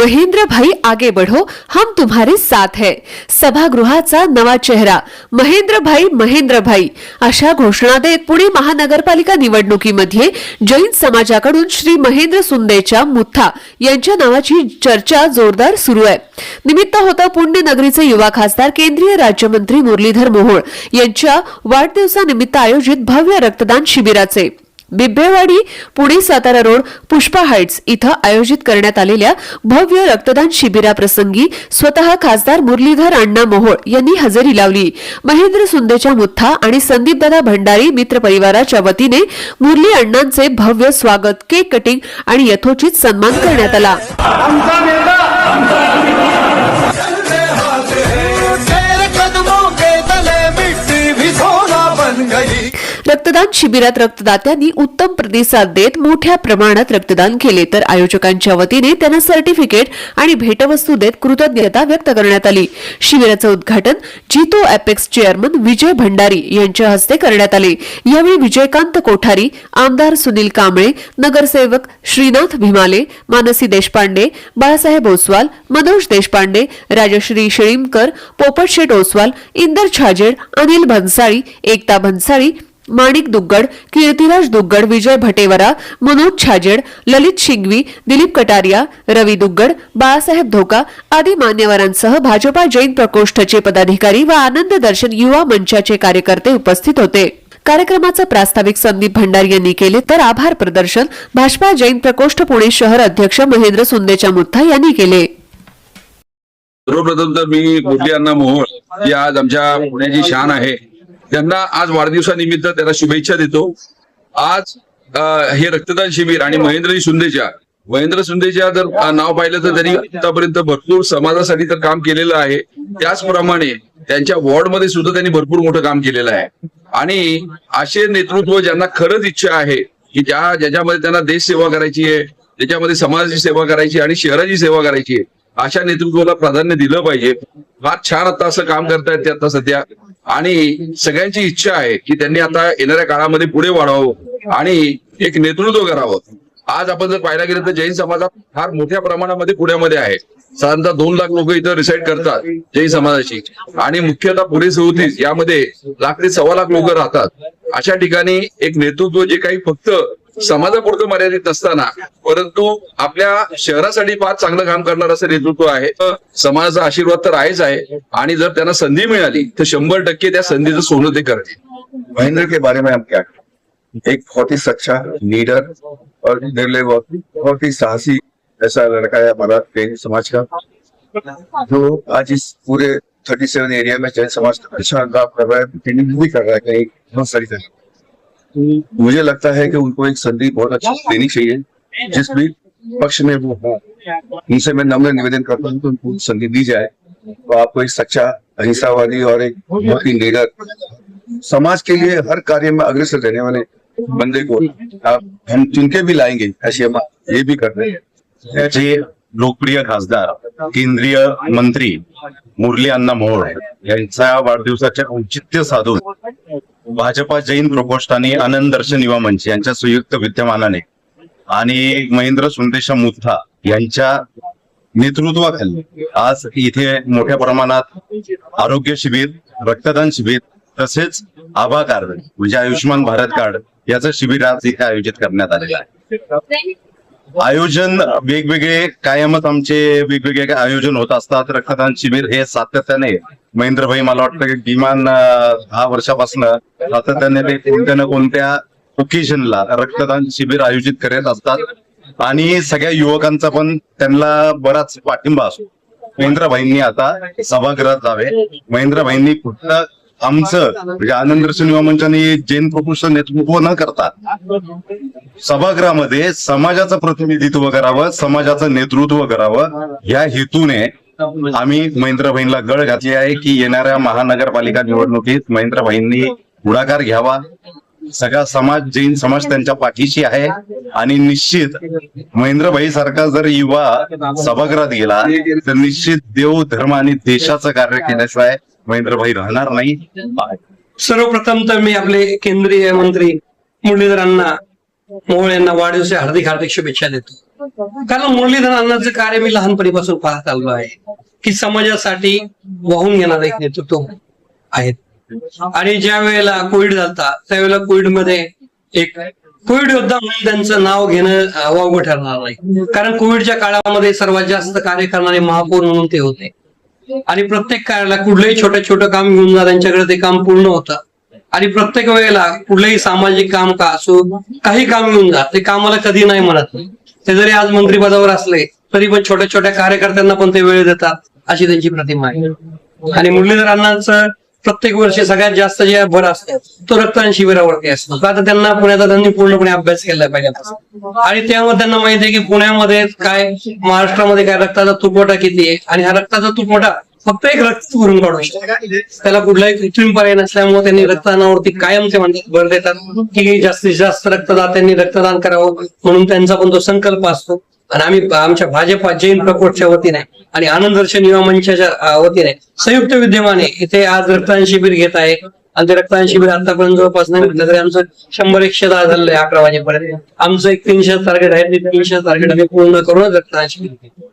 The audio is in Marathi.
भाई आगे बढ़ो हम तुम्हारे साथ है। सभागृहाचा नवा चेहरा महेंद्र भाई महेंद्र भाई अशा घोषणा देत पुणे महानगरपालिका निवडणुकीमध्ये जैन समाजाकडून श्री महेंद्र सुंदेच्या मुथा यांच्या नावाची चर्चा जोरदार सुरू आहे. निमित्त होतं पुण्यनगरीचे युवा खासदार केंद्रीय राज्यमंत्री मुरलीधर मोहोळ यांच्या वाढदिवसानिमित्त आयोजित भव्य रक्तदान शिबिराचे. बिब्बेवाडी पुणे सातारा रोड पुष्पा हाईट्स इथं आयोजित करण्यात आलेल्या भव्य रक्तदान शिबिराप्रसंगी स्वतः खासदार मुरलीधर अण्णा मोहोळ यांनी हजेरी लावली. महेंद्र सुंदेच्या मुथा आणि संदीपदादा भंडारी मित्र परिवाराच्या वतीने मुरली अण्णांचे भव्य स्वागत केक कटिंग आणि यथोचित सन्मान करण्यात आला. रक्तदान शिबिरात रक्तदात्यांनी उत्तम प्रतिसाद देत मोठ्या प्रमाणात रक्तदान केले. तर आयोजकांच्या वतीने त्यांना सर्टिफिकेट आणि भेटवस्तू देत कृतज्ञता व्यक्त करण्यात आली. शिबिराचं उद्घाटन जितो अॅपेक्स चेअरमन विजय भंडारी यांच्या हस्ते करण्यात आले. यावेळी विजयकांत कोठारी आमदार सुनील कांबळे नगरसेवक श्रीनाथ भिमाले मानसी देशपांडे बाळासाहेब ओसवाल मनोज देशपांडे राजश्री शेळीमकर पोपटशेठ ओसवाल इंदर छाजेड अनिल भन्साळी एकता भन्साळी माणिक दुग्गड कीर्तिराज दुग्गड विजय भटेवरा मनोज छाजेड ललित शिंगवी दिलीप कटारिया रवी दुग्गड बाळासाहेब धोका आदी मान्यवरांसह भाजपा जैन प्रकोष्ठचे पदाधिकारी व आनंद दर्शन युवा मंचाचे कार्यकर्ते उपस्थित होते. कार्यक्रमाचं प्रास्ताविक संदीप भंडार यांनी केले तर आभार प्रदर्शन भाजपा जैन प्रकोष्ठ पुणे शहर अध्यक्ष महेंद्र सुंदेच्या मुथा यांनी केले. सर्वप्रथम तर मी मुरली अण्णा मोहोळ ही आज आमच्या पुण्याची शान आहे. त्यांना आज वाढदिवसानिमित्त त्याला शुभेच्छा देतो. आज हे रक्तदान शिबिर आणि महेंद्रजी सुंदेच्या महेंद्र सुंदेच्या जर नाव पाहिलं तर त्यांनी आतापर्यंत भरपूर समाजासाठी तर काम केलेलं आहे. त्याचप्रमाणे त्यांच्या वॉर्डमध्ये सुद्धा त्यांनी भरपूर मोठं काम केलेलं आहे. आणि असे नेतृत्व ज्यांना खरंच इच्छा आहे की ज्या ज्याच्यामध्ये त्यांना देश सेवा करायची आहे त्याच्यामध्ये समाजाची सेवा करायची आणि शहराची सेवा करायची आहे अशा नेतृत्वाला प्राधान्य दिलं पाहिजे. फार छान आता असं काम करतायत ते आता सध्या. आणि सगळ्यांची इच्छा आहे की त्यांनी आता येणाऱ्या काळामध्ये पुढे वाढावं आणि एक नेतृत्व करावं. आज आपण जर पाहायला गेलं तर जैन समाज फार मोठ्या प्रमाणामध्ये पुण्यामध्ये आहे. साधारणतः दोन लाख लोक इथं रिसाईड करतात जैन समाजाची आणि मुख्यतः पुणे सवतीस यामध्ये लाख ते सव्वा लाख लोक राहतात. अशा ठिकाणी एक नेतृत्व जे काही फक्त समाजापुरतं मर्यादित नसताना परंतु आपल्या शहरासाठी फार चांगलं काम करणार असं नेतृत्व आहे. समाजाचा आशीर्वाद तर आहेच आहे. आणि जर त्यांना संधी मिळाली तर शंभर टक्के त्या संधीचं सोनं ते करतील. महेंद्र के बारे में हम क्या एक बहुत ही सच्चा लीडर और मेरे बहुत ही साहसी ऐसा लड़का है हमारा जैन समाज का जो आज इस पूरे थर्टी सेवन एरिया में जैन समाज का अच्छा काम कर रहा है भी कर रहा है कहीं बहुत सारी तरह। मुझे लगता है कि उनको एक संधि बहुत अच्छी देनी चाहिए जिस भी पक्ष में वो हो। उनसे मैं नम्र निवेदन करता हूँ कि उनको संधि दी जाए तो आपको एक सच्चा अहिंसावादी और एक बहुत ही लीडर समाज के लिए हर कार्य में अग्रसर रहने वाले बंदे को आप हम चुन के भी लाएँगे ऐसे हम ये भी कर रहे हैं। जे लोकप्रिय खासदार केंद्रीय मंत्री मुरली अण्णा मोहोळ यांच्या वाढदिवसाचे औचित्य साधून भाजपा जैन प्रकोष्ठ आणि आनंद दर्शन युवा मंच यांच्या संयुक्त विद्यमानाने आणि महेंद्र सुंदेशा मुथा यांच्या नेतृत्वाखाली आज इथे मोठ्या प्रमाणात आरोग्य शिबिर रक्तदान शिबिर तसेच आभा कार्ड म्हणजे आयुष्यमान भारत कार्ड याचं शिबिर आज इथे आयोजित करण्यात आलेलं आहे. आयोजन वेगवेगळे कायमच आमचे वेगवेगळे आयोजन होत असतात. रक्तदान शिबिर हे सातत्याने महेंद्रभाई मला वाटतं की किमान दहा वर्षापासून सातत्याने ते कोणत्या ना कोणत्या ओकेजनला रक्तदान शिबिर आयोजित करत असतात. आणि सगळ्या युवकांचा पण त्यांना बराच पाठिंबा असतो. महेंद्रभाईंनी आता सभागृहात जावे. महेंद्रभाईंनी कुठलं आमचं म्हणजे आनंद सिनेमा मंचाने जैन प्रकोष्ठ नेतृत्व न करता सभागृहामध्ये समाजाचं प्रतिनिधित्व करावं समाजाचं नेतृत्व करावं या हेतूने आम्ही महेंद्रभाईंना गळ घातली आहे की येणाऱ्या महानगरपालिका निवडणुकीत महेंद्रभाईंनी पुढाकार घ्यावा. सगळा समाज जैन समाज त्यांच्या पाठीशी आहे आणि निश्चित महेंद्रभाई सारखा जर युवा सभागृहात गेला तर निश्चित देव धर्म आणि देशाचं कार्य केल्याशिवाय महेंद्रभाई राहणार नाही. सर्वप्रथम तर मी आपले केंद्रीय मंत्री मुरलीधरांना मोहोळ यांना वाढदिवसाच्या हार्दिक हार्दिक शुभेच्छा देतो. कारण मुरलीधर अण्णांचं कार्य मी लहानपणीपासून पाहत आलो आहे की समाजासाठी वाहून घेणारे एक नेतृत्व आहेत. आणि ज्या वेळेला कोविड झालता त्यावेळेला कोविडमध्ये एक कोविड योद्धा म्हणून त्यांचं नाव घेणं अं, वावगं ठरणार नाही. कारण कोविडच्या काळामध्ये सर्वात जास्त कार्य करणारे महापौर म्हणून ते होते. आणि प्रत्येक कार्याला कुठलंही छोटं छोटं काम घेऊन जा त्यांच्याकडे ते काम पूर्ण होतं. आणि प्रत्येक वेळेला कुठलंही सामाजिक काम का असो काही काम घेऊन जा ते कामाला कधी नाही म्हणत. ते जरी आज मंत्रीपदावर असले तरी पण छोट्या छोट्या कार्यकर्त्यांना पण ते वेळ देतात अशी त्यांची प्रतिमा आहे. आणि मुरलीधर अण्णांचं प्रत्येक वर्षी सगळ्यात जास्त जे भर असतो तो रक्तदान शिबिरावरती असतो. आता त्यांना पुण्याचा त्यांनी पूर्णपणे अभ्यास केला पाहिजे आणि त्यामुळे त्यांना माहिती आहे की पुण्यामध्ये काय महाराष्ट्रामध्ये काय रक्ताचा तुटवडा किती आहे? आणि हा रक्ताचा तुटवडा फक्त एक रक्त भरून काढू शकतो. त्याला कुठलाही कृत्रिम पर्याय नसल्यामुळे त्यांनी रक्तदानावरती कायम ते म्हणतात भर देतात. की जास्तीत जास्त रक्तदात्यांनी रक्तदान करावं म्हणून त्यांचा पण तो संकल्प असतो. आणि आम्ही आमच्या भाजपा जैन प्रकोष्ठच्या वतीने आणि आनंद दर्शन युवा मंचाच्या वतीने संयुक्त विद्यमाने इथे आज रक्तदान शिबिर घेत आहे. आणि ते रक्तदान शिबिर आतापर्यंत जवळपास नाही म्हटलं तरी आमचं शंभर एकशे दहा झालंय अकरा वाजेपर्यंत. आमचं एक तीनशे टार्गेट आहे ते तीनशे टार्गेट आम्ही पूर्ण करूनच रक्तदान शिबिर घेतो